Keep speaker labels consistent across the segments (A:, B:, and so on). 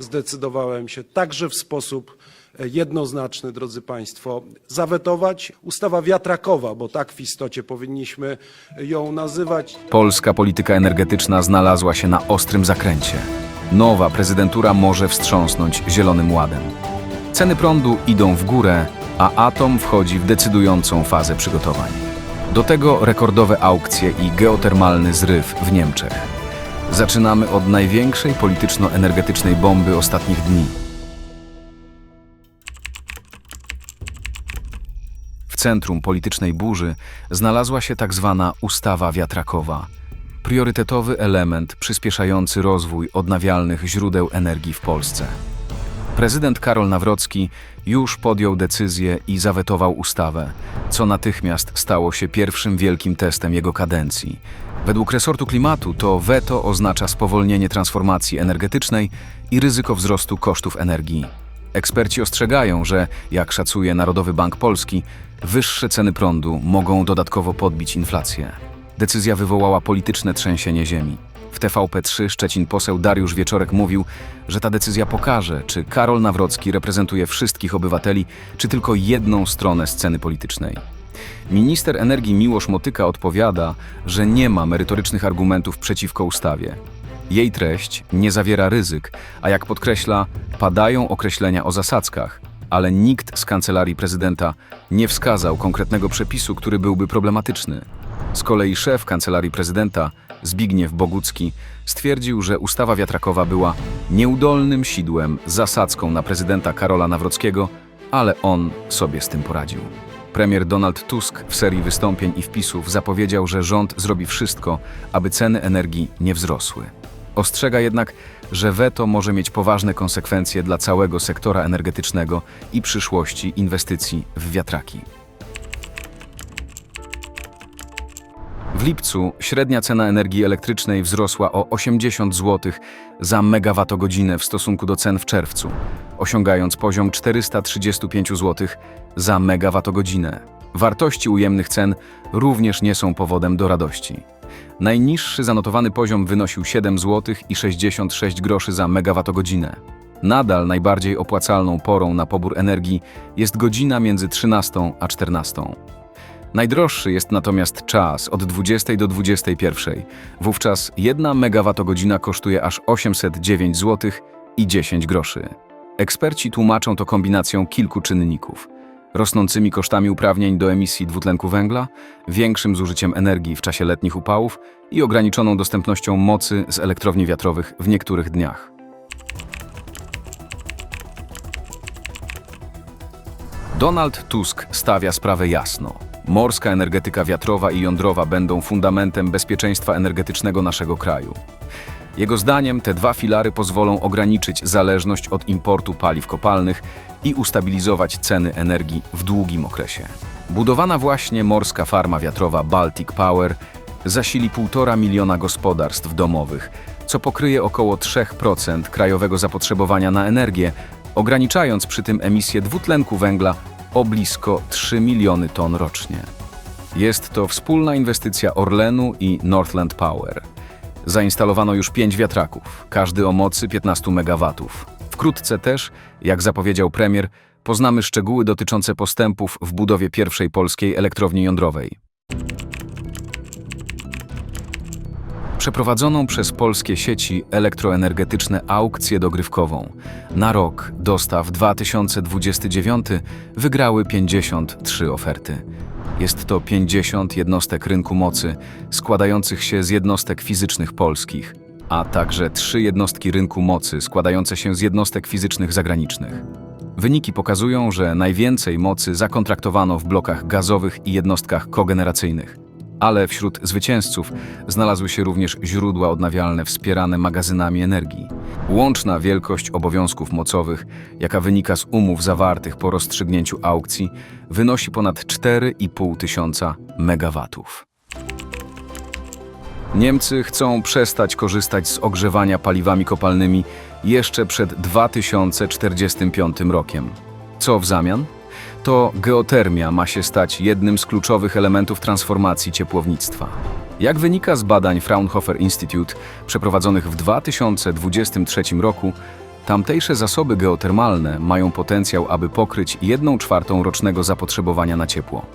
A: zdecydowałem się także w sposób e, jednoznaczny, drodzy Państwo, zawetować ustawa wiatrakowa, bo tak w istocie powinniśmy ją nazywać.
B: Polska polityka energetyczna znalazła się na ostrym zakręcie. Nowa prezydentura może wstrząsnąć Zielonym Ładem. Ceny prądu idą w górę, a atom wchodzi w decydującą fazę przygotowań. Do tego rekordowe aukcje i geotermalny zryw w Niemczech. Zaczynamy od największej polityczno-energetycznej bomby ostatnich dni. W centrum politycznej burzy znalazła się tak zwana ustawa wiatrakowa, priorytetowy element przyspieszający rozwój odnawialnych źródeł energii w Polsce. Prezydent Karol Nawrocki już podjął decyzję i zawetował ustawę, co natychmiast stało się pierwszym wielkim testem jego kadencji. Według resortu klimatu to weto oznacza spowolnienie transformacji energetycznej i ryzyko wzrostu kosztów energii. Eksperci ostrzegają, że, jak szacuje Narodowy Bank Polski, wyższe ceny prądu mogą dodatkowo podbić inflację. Decyzja wywołała polityczne trzęsienie ziemi. W TVP3 Szczecin poseł Dariusz Wieczorek mówił, że ta decyzja pokaże, czy Karol Nawrocki reprezentuje wszystkich obywateli, czy tylko jedną stronę sceny politycznej. Minister energii Miłosz Motyka odpowiada, że nie ma merytorycznych argumentów przeciwko ustawie. Jej treść nie zawiera ryzyk, a jak podkreśla, padają określenia o zasadzkach, ale nikt z kancelarii prezydenta nie wskazał konkretnego przepisu, który byłby problematyczny. Z kolei szef kancelarii prezydenta, Zbigniew Bogucki, stwierdził, że ustawa wiatrakowa była nieudolnym sidłem, zasadzką na prezydenta Karola Nawrockiego, ale on sobie z tym poradził. Premier Donald Tusk w serii wystąpień i wpisów zapowiedział, że rząd zrobi wszystko, aby ceny energii nie wzrosły. Ostrzega jednak, że weto może mieć poważne konsekwencje dla całego sektora energetycznego i przyszłości inwestycji w wiatraki. W lipcu średnia cena energii elektrycznej wzrosła o 80 zł za megawattogodzinę w stosunku do cen w czerwcu, osiągając poziom 435 zł za megawattogodzinę. Wartości ujemnych cen również nie są powodem do radości. Najniższy zanotowany poziom wynosił 7 zł i 66 groszy za megawattogodzinę. Nadal najbardziej opłacalną porą na pobór energii jest godzina między 13 a 14. Najdroższy jest natomiast czas od 20 do 21. Wówczas 1 megawattogodzina kosztuje aż 809 zł i 10 groszy. Eksperci tłumaczą to kombinacją kilku czynników. Rosnącymi kosztami uprawnień do emisji dwutlenku węgla, większym zużyciem energii w czasie letnich upałów i ograniczoną dostępnością mocy z elektrowni wiatrowych w niektórych dniach. Donald Tusk stawia sprawę jasno. Morska energetyka wiatrowa i jądrowa będą fundamentem bezpieczeństwa energetycznego naszego kraju. Jego zdaniem te dwa filary pozwolą ograniczyć zależność od importu paliw kopalnych i ustabilizować ceny energii w długim okresie. Budowana właśnie morska farma wiatrowa Baltic Power zasili 1,5 miliona gospodarstw domowych, co pokryje około 3% krajowego zapotrzebowania na energię, ograniczając przy tym emisję dwutlenku węgla o blisko 3 miliony ton rocznie. Jest to wspólna inwestycja Orlenu i Northland Power. Zainstalowano już pięć wiatraków, każdy o mocy 15 MW. Wkrótce też, jak zapowiedział premier, poznamy szczegóły dotyczące postępów w budowie pierwszej polskiej elektrowni jądrowej. Przeprowadzoną przez polskie sieci elektroenergetyczne aukcję dogrywkową na rok dostaw 2029 wygrały 53 oferty. Jest to 50 jednostek rynku mocy składających się z jednostek fizycznych polskich, a także trzy jednostki rynku mocy składające się z jednostek fizycznych zagranicznych. Wyniki pokazują, że najwięcej mocy zakontraktowano w blokach gazowych i jednostkach kogeneracyjnych. Ale wśród zwycięzców znalazły się również źródła odnawialne wspierane magazynami energii. Łączna wielkość obowiązków mocowych, jaka wynika z umów zawartych po rozstrzygnięciu aukcji, wynosi ponad 4,5 tysiąca megawatów. Niemcy chcą przestać korzystać z ogrzewania paliwami kopalnymi jeszcze przed 2045 rokiem. Co w zamian? To geotermia ma się stać jednym z kluczowych elementów transformacji ciepłownictwa. Jak wynika z badań Fraunhofer Institute przeprowadzonych w 2023 roku, Tamtejsze zasoby geotermalne mają potencjał, aby pokryć 1 czwartą rocznego zapotrzebowania na ciepło.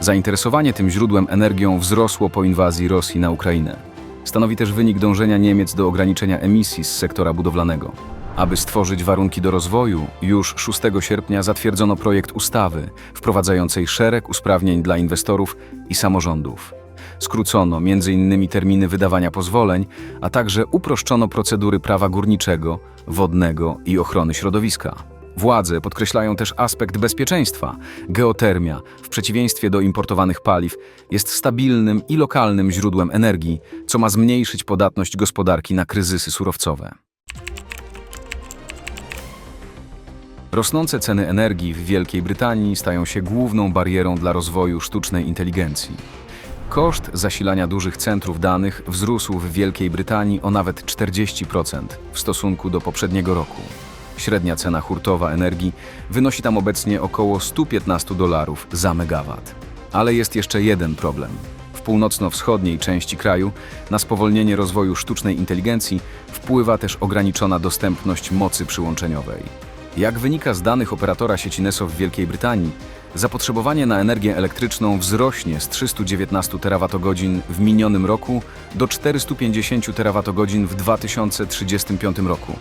B: Zainteresowanie tym źródłem energią wzrosło po inwazji Rosji na Ukrainę. Stanowi też wynik dążenia Niemiec do ograniczenia emisji z sektora budowlanego. Aby stworzyć warunki do rozwoju, już 6 sierpnia zatwierdzono projekt ustawy wprowadzającej szereg usprawnień dla inwestorów i samorządów. Skrócono m.in. terminy wydawania pozwoleń, a także uproszczono procedury prawa górniczego, wodnego i ochrony środowiska. Władze podkreślają też aspekt bezpieczeństwa. Geotermia, w przeciwieństwie do importowanych paliw, jest stabilnym i lokalnym źródłem energii, co ma zmniejszyć podatność gospodarki na kryzysy surowcowe. Rosnące ceny energii w Wielkiej Brytanii stają się główną barierą dla rozwoju sztucznej inteligencji. Koszt zasilania dużych centrów danych wzrósł w Wielkiej Brytanii o nawet 40% w stosunku do poprzedniego roku. Średnia cena hurtowa energii wynosi tam obecnie około 115 dolarów za megawat. Ale jest jeszcze jeden problem. W północno-wschodniej części kraju na spowolnienie rozwoju sztucznej inteligencji wpływa też ograniczona dostępność mocy przyłączeniowej. Jak wynika z danych operatora sieci NESO w Wielkiej Brytanii, zapotrzebowanie na energię elektryczną wzrośnie z 319 terawatogodzin w minionym roku do 450 terawatogodzin w 2035 roku.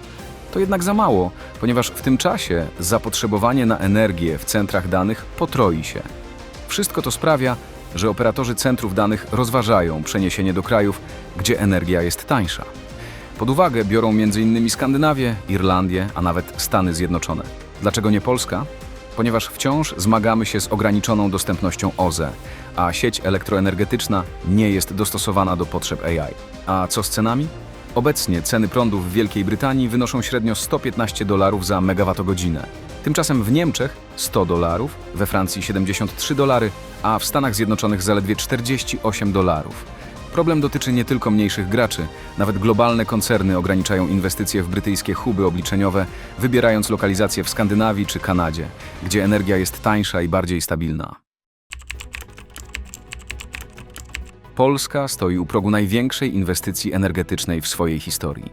B: To jednak za mało, ponieważ w tym czasie zapotrzebowanie na energię w centrach danych potroi się. Wszystko to sprawia, że operatorzy centrów danych rozważają przeniesienie do krajów, gdzie energia jest tańsza. Pod uwagę biorą m.in. Skandynawię, Irlandię, a nawet Stany Zjednoczone. Dlaczego nie Polska? Ponieważ wciąż zmagamy się z ograniczoną dostępnością OZE, a sieć elektroenergetyczna nie jest dostosowana do potrzeb AI. A co z cenami? Obecnie ceny prądu w Wielkiej Brytanii wynoszą średnio 115 dolarów za megawattogodzinę. Tymczasem w Niemczech 100 dolarów, we Francji 73 dolary, a w Stanach Zjednoczonych zaledwie 48 dolarów. Problem dotyczy nie tylko mniejszych graczy. Nawet globalne koncerny ograniczają inwestycje w brytyjskie huby obliczeniowe, wybierając lokalizację w Skandynawii czy Kanadzie, gdzie energia jest tańsza i bardziej stabilna. Polska stoi u progu największej inwestycji energetycznej w swojej historii.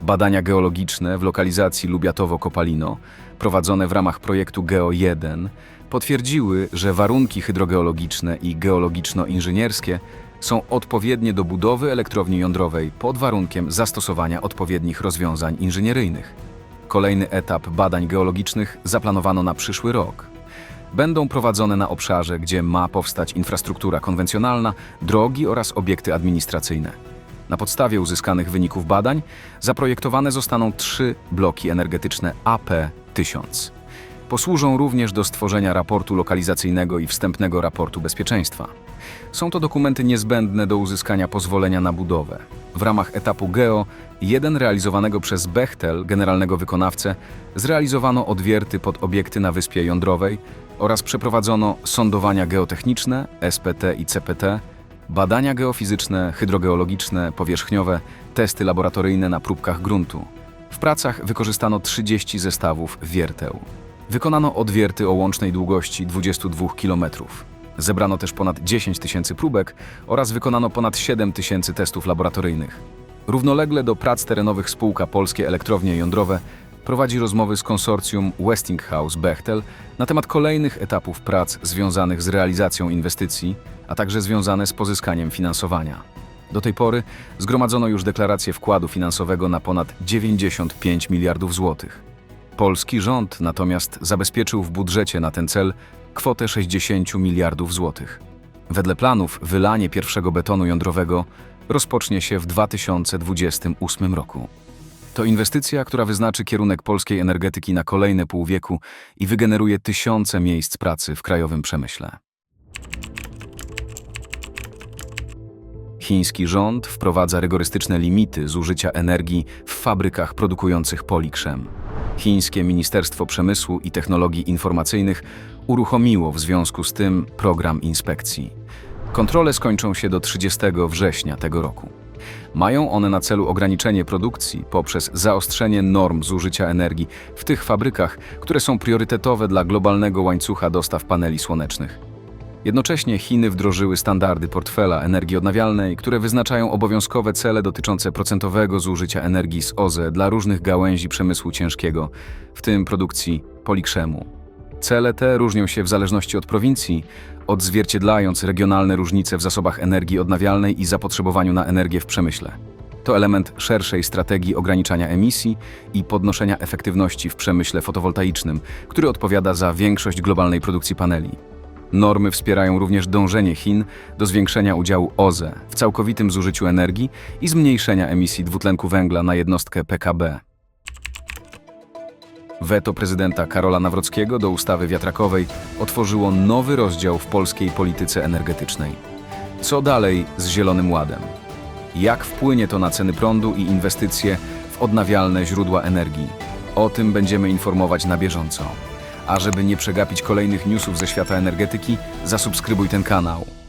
B: Badania geologiczne w lokalizacji Lubiatowo-Kopalino, prowadzone w ramach projektu GEO-1, potwierdziły, że warunki hydrogeologiczne i geologiczno-inżynierskie są odpowiednie do budowy elektrowni jądrowej pod warunkiem zastosowania odpowiednich rozwiązań inżynieryjnych. Kolejny etap badań geologicznych zaplanowano na przyszły rok. Będą prowadzone na obszarze, gdzie ma powstać infrastruktura konwencjonalna, drogi oraz obiekty administracyjne. Na podstawie uzyskanych wyników badań zaprojektowane zostaną trzy bloki energetyczne AP1000. Posłużą również do stworzenia raportu lokalizacyjnego i wstępnego raportu bezpieczeństwa. Są to dokumenty niezbędne do uzyskania pozwolenia na budowę. W ramach etapu GEO 1 realizowanego przez Bechtel, generalnego wykonawcę, zrealizowano odwierty pod obiekty na Wyspie Jądrowej oraz przeprowadzono sądowania geotechniczne, SPT i CPT, badania geofizyczne, hydrogeologiczne, powierzchniowe, testy laboratoryjne na próbkach gruntu. W pracach wykorzystano 30 zestawów wierteł. Wykonano odwierty o łącznej długości 22 km. Zebrano też ponad 10 tysięcy próbek oraz wykonano ponad 7 tysięcy testów laboratoryjnych. Równolegle do prac terenowych spółka Polskie Elektrownie Jądrowe prowadzi rozmowy z konsorcjum Westinghouse Bechtel na temat kolejnych etapów prac związanych z realizacją inwestycji, a także związane z pozyskaniem finansowania. Do tej pory zgromadzono już deklarację wkładu finansowego na ponad 95 miliardów złotych. Polski rząd natomiast zabezpieczył w budżecie na ten cel kwotę 60 miliardów złotych. Wedle planów wylanie pierwszego betonu jądrowego rozpocznie się w 2028 roku. To inwestycja, która wyznaczy kierunek polskiej energetyki na kolejne pół wieku i wygeneruje tysiące miejsc pracy w krajowym przemyśle. Chiński rząd wprowadza rygorystyczne limity zużycia energii w fabrykach produkujących polikrzem. Chińskie Ministerstwo Przemysłu i Technologii Informacyjnych uruchomiło w związku z tym program inspekcji. Kontrole skończą się do 30 września tego roku. Mają one na celu ograniczenie produkcji poprzez zaostrzenie norm zużycia energii w tych fabrykach, które są priorytetowe dla globalnego łańcucha dostaw paneli słonecznych. Jednocześnie Chiny wdrożyły standardy portfela energii odnawialnej, które wyznaczają obowiązkowe cele dotyczące procentowego zużycia energii z OZE dla różnych gałęzi przemysłu ciężkiego, w tym produkcji polikrzemu. Cele te różnią się w zależności od prowincji, odzwierciedlając regionalne różnice w zasobach energii odnawialnej i zapotrzebowaniu na energię w przemyśle. To element szerszej strategii ograniczania emisji i podnoszenia efektywności w przemyśle fotowoltaicznym, który odpowiada za większość globalnej produkcji paneli. Normy wspierają również dążenie Chin do zwiększenia udziału OZE w całkowitym zużyciu energii i zmniejszenia emisji dwutlenku węgla na jednostkę PKB. Weto prezydenta Karola Nawrockiego do ustawy wiatrakowej otworzyło nowy rozdział w polskiej polityce energetycznej. Co dalej z Zielonym Ładem? Jak wpłynie to na ceny prądu i inwestycje w odnawialne źródła energii? O tym będziemy informować na bieżąco. A żeby nie przegapić kolejnych newsów ze świata energetyki, zasubskrybuj ten kanał.